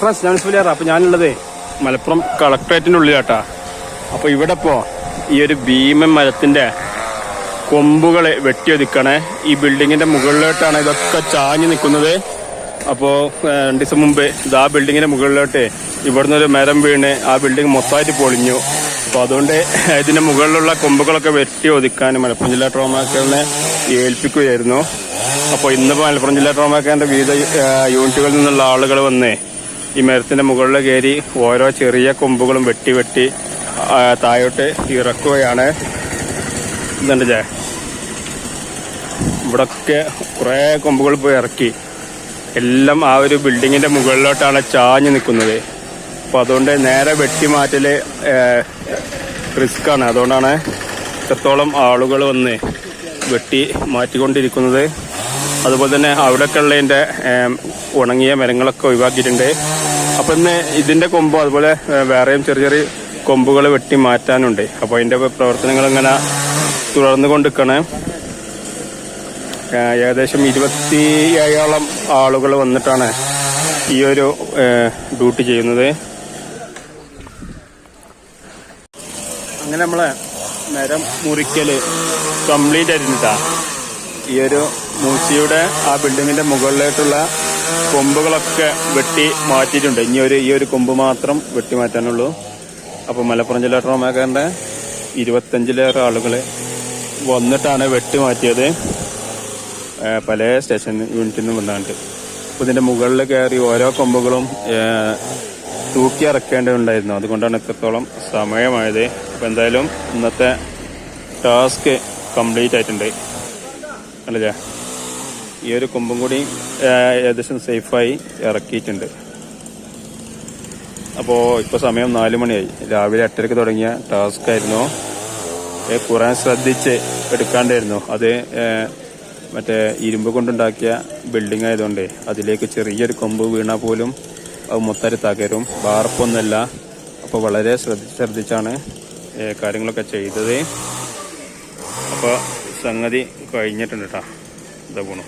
Friends ഞാൻ സുലിയാറ അപ്പൊ ഞാനുള്ളത് മലപ്പുറം കളക്ടറേറ്റിന്റെ ഉള്ളിലാട്ടാ അപ്പൊ ഇവിടെ ഇപ്പോ ഈ ഒരു ഭീമൻ മരത്തിന്റെ കൊമ്പുകളെ വെട്ടി വെട്ടിയൊതുക്കണേ. ഈ ബിൽഡിങ്ങിന്റെ മുകളിലോട്ടാണ് ഇതൊക്കെ ചാഞ്ഞു നിൽക്കുന്നത്. അപ്പോൾ രണ്ട് ദിവസം മുമ്പ് ഇത് ആ ബിൽഡിങ്ങിന്റെ മുകളിലോട്ട് ഇവിടുന്ന് ഒരു മരം വീണ് ആ ബിൽഡിംഗ് മൊത്തമായിട്ട് പൊളിഞ്ഞു. അപ്പോൾ അതുകൊണ്ട് ഇതിന്റെ മുകളിലുള്ള കൊമ്പുകളൊക്കെ വെട്ടി ഒതുക്കാൻ മലപ്പുറം ജില്ലാ ട്രോമാക്കറിനെ ഏൽപ്പിക്കുകയായിരുന്നു. അപ്പോൾ ഇന്ന് മലപ്പുറം ജില്ലാ ട്രോമാക്കാരന്റെ വിവിധ യൂണിറ്റുകളിൽ നിന്നുള്ള ആളുകൾ വന്ന് ഈ മരത്തിന്റെ മുകളിൽ കയറി ഓരോ ചെറിയ കൊമ്പുകളും വെട്ടി വെട്ടി താഴോട്ട് ഇറക്കുകയാണ്. ഇതുണ്ടല്ലേ ഇവിടൊക്കെ കുറേ കൊമ്പുകൾ പോയി ഇറക്കി. എല്ലാം ആ ഒരു ബിൽഡിങ്ങിന്റെ മുകളിലോട്ടാണ് ചാഞ്ഞ് നിൽക്കുന്നത്. അപ്പൊ അതുകൊണ്ട് നേരെ വെട്ടി മാറ്റൽ റിസ്ക് ആണ് അതുകൊണ്ടാണ് ഇത്രത്തോളം ആളുകൾ വന്ന് വെട്ടി മാറ്റിക്കൊണ്ടിരിക്കുന്നത്. അതുപോലെ തന്നെ അവിടെയൊക്കെ ഉള്ളതിന്റെ ഏം, ഉണങ്ങിയ മരങ്ങളൊക്കെ ഒഴിവാക്കിയിട്ടുണ്ട്. അപ്പൊ ഇന്ന് ഇതിന്റെ കൊമ്പ് അതുപോലെ വേറെയും ചെറിയ ചെറിയ കൊമ്പുകൾ വെട്ടി മാറ്റാനുണ്ട്. അപ്പൊ അതിന്റെ പ്രവർത്തനങ്ങൾ ഇങ്ങനെ തുടർന്നു കൊണ്ടിരിക്കണേ ഏകദേശം ഇരുപത്തി ഏഴോളം ആളുകൾ വന്നിട്ടാണ് ഈ ഒരു ഡ്യൂട്ടി ചെയ്യുന്നത്. അങ്ങനെ നമ്മളെ നേരം മുറിക്കൽ കംപ്ലീറ്റ് ആയിരുന്നിട്ടാ ഈ ഒരു മൂച്ചിയുടെ ആ ബിൽഡിങ്ങിന്റെ മുകളിലേക്കുള്ള കൊമ്പുകളൊക്കെ വെട്ടി മാറ്റിയിട്ടുണ്ട്. ഇനി ഒരു ഈ ഒരു കൊമ്പ് മാത്രം വെട്ടി മാറ്റാനുള്ളൂ. അപ്പൊ മലപ്പുറം ജില്ലാ ട്രോമാക്കാരന്റെ ഇരുപത്തഞ്ചിലേറെ ആളുകൾ വന്നിട്ടാണ് വെട്ടി മാറ്റിയത്. പല സ്റ്റേഷൻ യൂണിറ്റിൽ നിന്നും വന്നിട്ട് അപ്പൊ ഇതിന്റെ മുകളിൽ കയറി ഓരോ കൊമ്പുകളും തൂക്കി ഇറക്കേണ്ടതുണ്ടായിരുന്നു അതുകൊണ്ടാണ് ഇത്രത്തോളം സമയമായത്. അപ്പൊ എന്തായാലും ഇന്നത്തെ ടാസ്ക് കംപ്ലീറ്റ് ആയിട്ടുണ്ട്. അല്ലേ? ഈ ഒരു കൊമ്പും കൂടി ഏകദേശം സേഫായി ഇറക്കിയിട്ടുണ്ട്. അപ്പോൾ ഇപ്പോൾ സമയം നാല് മണിയായി. രാവിലെ എട്ടരക്ക് തുടങ്ങിയ ടാസ്ക് ആയിരുന്നു. ഖുറാൻ ശ്രദ്ധിച്ച് എടുക്കാണ്ടായിരുന്നു. അത് മറ്റേ ഇരുമ്പ് കൊണ്ടുണ്ടാക്കിയ ബിൽഡിംഗ് ആയതുകൊണ്ട് അതിലേക്ക് ചെറിയൊരു കൊമ്പ് വീണാൽ പോലും അത് മൊത്തം തകരും. വാർപ്പൊന്നുമല്ല. അപ്പോൾ വളരെ ശ്രദ്ധിച്ച് ശ്രദ്ധിച്ചാണ് കാര്യങ്ങളൊക്കെ ചെയ്തത്. അപ്പോൾ സംഗതി കഴിഞ്ഞിട്ടുണ്ട് കേട്ടോ ഇതാ പോണു.